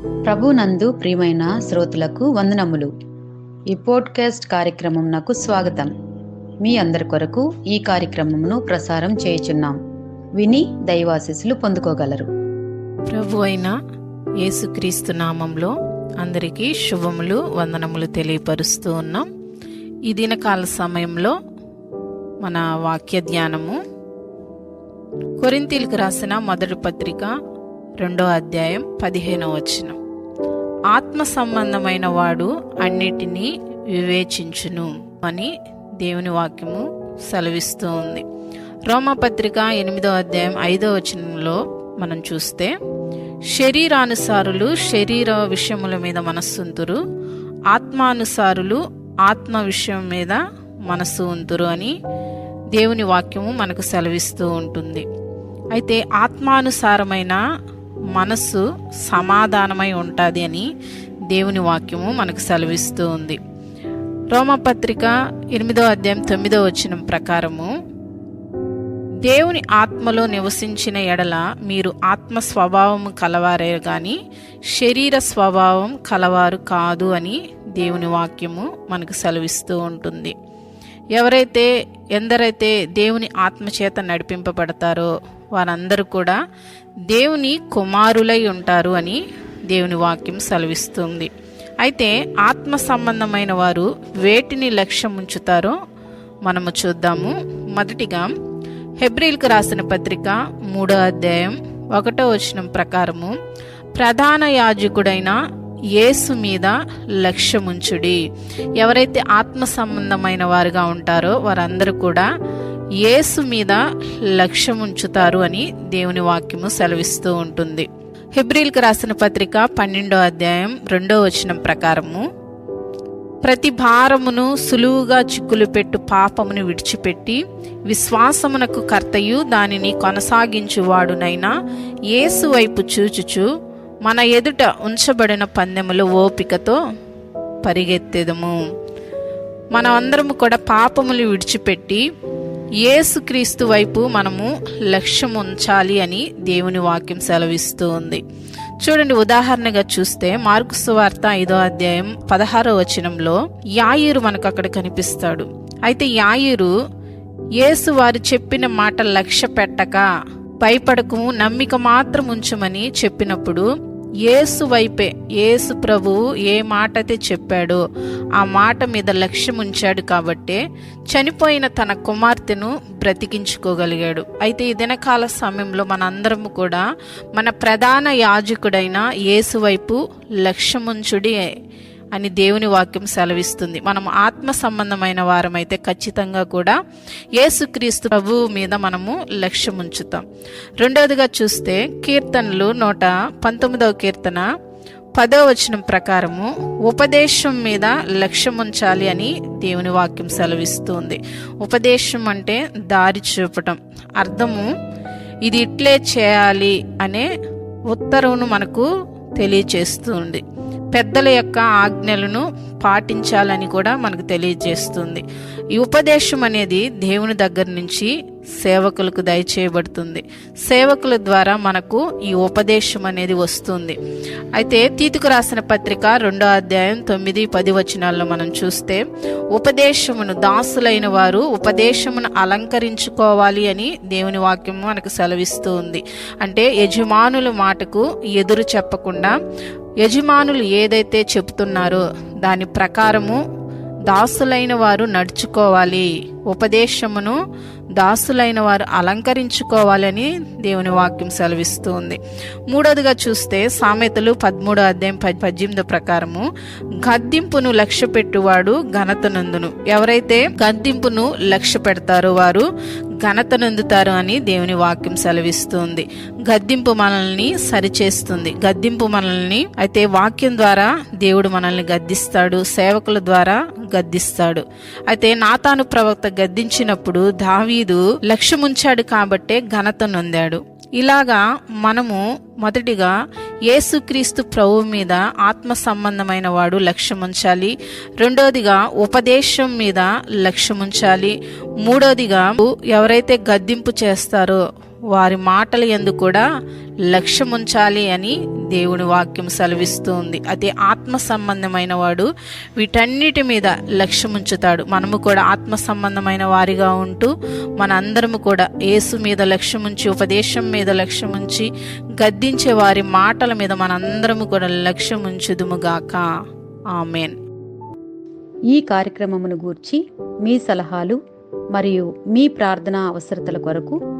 ప్రభు నందు ప్రియమైన శ్రోతలకు వందనములు. ఈ పోడ్కాస్ట్ కార్యక్రమం నాకు స్వాగతం. మీ అందరి కొరకు ఈ కార్యక్రమమును ప్రసారం చేయుచున్నాం. విని దైవాశీస్సులు పొందుకోగలరు. ప్రభు అయిన యేసుక్రీస్తు నామంలో అందరికీ శుభములు వందనములు తెలియపరుస్తూ ఉన్నాం. ఈ దినకాల సమయంలో మన వాక్య ధ్యానము కొరింతీలకు రాసిన మొదటి పత్రిక రెండో అధ్యాయం పదిహేనో వచనం. ఆత్మ సంబంధమైన వాడు అన్నిటినీ వివేచించును అని దేవుని వాక్యము సెలవిస్తూ ఉంది. రోమపత్రిక ఎనిమిదో అధ్యాయం ఐదో వచనంలో మనం చూస్తే శరీరానుసారులు శరీర విషయముల మీద మనస్సుంతురు ఆత్మానుసారులు ఆత్మ విషయం మీద మనస్సు ఉంతురు అని దేవుని వాక్యము మనకు సెలవిస్తూ ఉంటుంది. అయితే ఆత్మానుసారమైన మనస్సు సమాధానమై ఉంటుంది అని దేవుని వాక్యము మనకు సెలవిస్తూ ఉంది. రోమపత్రిక ఎనిమిదో అధ్యాయం తొమ్మిదో వచనం ప్రకారము దేవుని ఆత్మలో నివసించిన ఎడల మీరు ఆత్మ స్వభావము కలవారే కానీ శరీర స్వభావం కలవారు కాదు అని దేవుని వాక్యము మనకు సెలవిస్తూ ఉంటుంది. ఎవరైతే ఎందరైతే దేవుని ఆత్మచేత నడిపింపబడతారో వారందరూ కూడా దేవుని కుమారులై ఉంటారు అని దేవుని వాక్యం సెలవిస్తుంది. అయితే ఆత్మ సంబంధమైన వారు వేటిని లక్ష్యం ఉంచుతారో మనము చూద్దాము. మొదటిగా హెబ్రిల్కు రాసిన పత్రిక మూడో అధ్యాయం ఒకటో వచనం ప్రకారము ప్రధాన యాజకుడైన యేసు మీద లక్ష్యముంచుడి. ఎవరైతే ఆత్మ సంబంధమైన వారుగా ఉంటారో వారందరూ కూడా యేసు మీద లక్ష్యముంచుతారు అని దేవుని వాక్యము సెలవిస్తూ ఉంటుంది. హెబ్రిల్కి రాసిన పత్రిక పన్నెండో అధ్యాయం రెండో వచనం ప్రకారము ప్రతి భారమును సులువుగా చిక్కులు పెట్టు పాపమును విడిచిపెట్టి విశ్వాసమునకు కర్తయు దానిని కొనసాగించువాడునైనా యేసు వైపు చూచుచు మన ఎదుట ఉంచబడిన పందెములు ఓపికతో పరిగెత్తెదము. మనం అందరము కూడా పాపములు విడిచిపెట్టి యేసుక్రీస్తు వైపు మనము లక్ష్యం ఉంచాలి అని దేవుని వాక్యం సెలవిస్తూ ఉంది. చూడండి ఉదాహరణగా చూస్తే మార్కు సువార్త ఐదో అధ్యాయం పదహారో వచనంలో యాయిరు మనకు అక్కడ కనిపిస్తాడు. అయితే యాయిరు యేసు వారు చెప్పిన మాట లక్ష్య పెట్టక భయపడకు నమ్మిక మాత్రం ఉంచమని చెప్పినప్పుడు ఏసు వైపే ఏసు ప్రభువు ఏ మాట అయితే చెప్పాడో ఆ మాట మీద లక్ష్యం ఉంచాడు కాబట్టే చనిపోయిన తన కుమార్తెను బ్రతికించుకోగలిగాడు. అయితే ఈ దినకాల సమయంలో మనందరము కూడా మన ప్రధాన యాజకుడైన యేసు వైపు లక్ష్యముంచుడి అని దేవుని వాక్యం సెలవిస్తుంది. మనం ఆత్మ సంబంధమైన వారమైతే ఖచ్చితంగా కూడా యేసుక్రీస్తు ప్రభువు మీద మనము లక్ష్యం ఉంచుతాం. రెండవదిగా చూస్తే కీర్తనలు నూట పంతొమ్మిదవ కీర్తన పదో వచనం ప్రకారము ఉపదేశం మీద లక్ష్యం ఉంచాలి అని దేవుని వాక్యం సెలవిస్తుంది. ఉపదేశం అంటే దారి చూపటం. అర్థము ఇది ఇట్లే చేయాలి అనే ఉత్తర్వును మనకు తెలియచేస్తుంది. పెద్దల యొక్క ఆజ్ఞలను పాటించాలని కూడా మనకు తెలియజేస్తుంది. ఈ ఉపదేశం అనేది దేవుని దగ్గర నుంచి సేవకులకు దయచేయబడుతుంది. సేవకుల ద్వారా మనకు ఈ ఉపదేశం అనేది వస్తుంది. అయితే తీతుకు రాసిన పత్రిక రెండో అధ్యాయం తొమ్మిది పది వచనాల్లో మనం చూస్తే ఉపదేశమును దాసులైన వారు ఉపదేశమును అలంకరించుకోవాలి అని దేవుని వాక్యము మనకు సెలవిస్తూ ఉంది. అంటే యజమానుల మాటకు ఎదురు చెప్పకుండా యజమానులు ఏదైతే చెబుతున్నారో దాని ప్రకారము దాసులైన వారు నడుచుకోవాలి. ఉపదేశమును దాసులైన వారు అలంకరించుకోవాలని దేవుని వాక్యం సెలవిస్తుంది. మూడోదిగా చూస్తే సామెతలు పదమూడో అధ్యాయం పద్దెనిమిది ప్రకారము గద్దింపును లక్ష్య పెట్టువాడు ఘనత నందును. ఎవరైతే గద్దింపును లక్ష్య పెడతారో వారు ఘనత నొందుతారు అని దేవుని వాక్యం సెలవిస్తుంది. గద్దింపు మనల్ని సరిచేస్తుంది. గద్దింపు మనల్ని అయితే వాక్యం ద్వారా దేవుడు మనల్ని గద్దిస్తాడు. సేవకుల ద్వారా గద్దిస్తాడు. అయితే నాతాను ప్రవక్త గద్దించినప్పుడు దావీదు లక్ష్యముంచాడు కాబట్టే ఘనత నొందాడు. ఇలాగా మనము మొదటిగా యేసుక్రీస్తు ప్రభు మీద ఆత్మ సంబంధమైన వాడు లక్ష్యముంచాలి. రెండోదిగా ఉపదేశం మీద లక్ష్యముంచాలి. మూడోదిగా ఎవరైతే గద్దింపు చేస్తారో వారి మాటల యందు కూడా లక్ష్యముంచాలి అని దేవుని వాక్యం సెలవిస్తుంది. అదే ఆత్మ సంబంధమైన వాడు వీటన్నిటి మీద లక్ష్యముంచుతాడు. మనము కూడా ఆత్మ సంబంధమైన వారిగా ఉంటూ మన అందరము కూడా యేసు మీద లక్ష్యముంచి ఉపదేశం మీద లక్ష్యముంచి గద్దించే వారి మాటల మీద మనందరము కూడా లక్ష్యముంచుదుముగాక. ఆమెన్. ఈ కార్యక్రమమును గూర్చి మీ సలహాలు మరియు మీ ప్రార్థనా అవసరతల కొరకు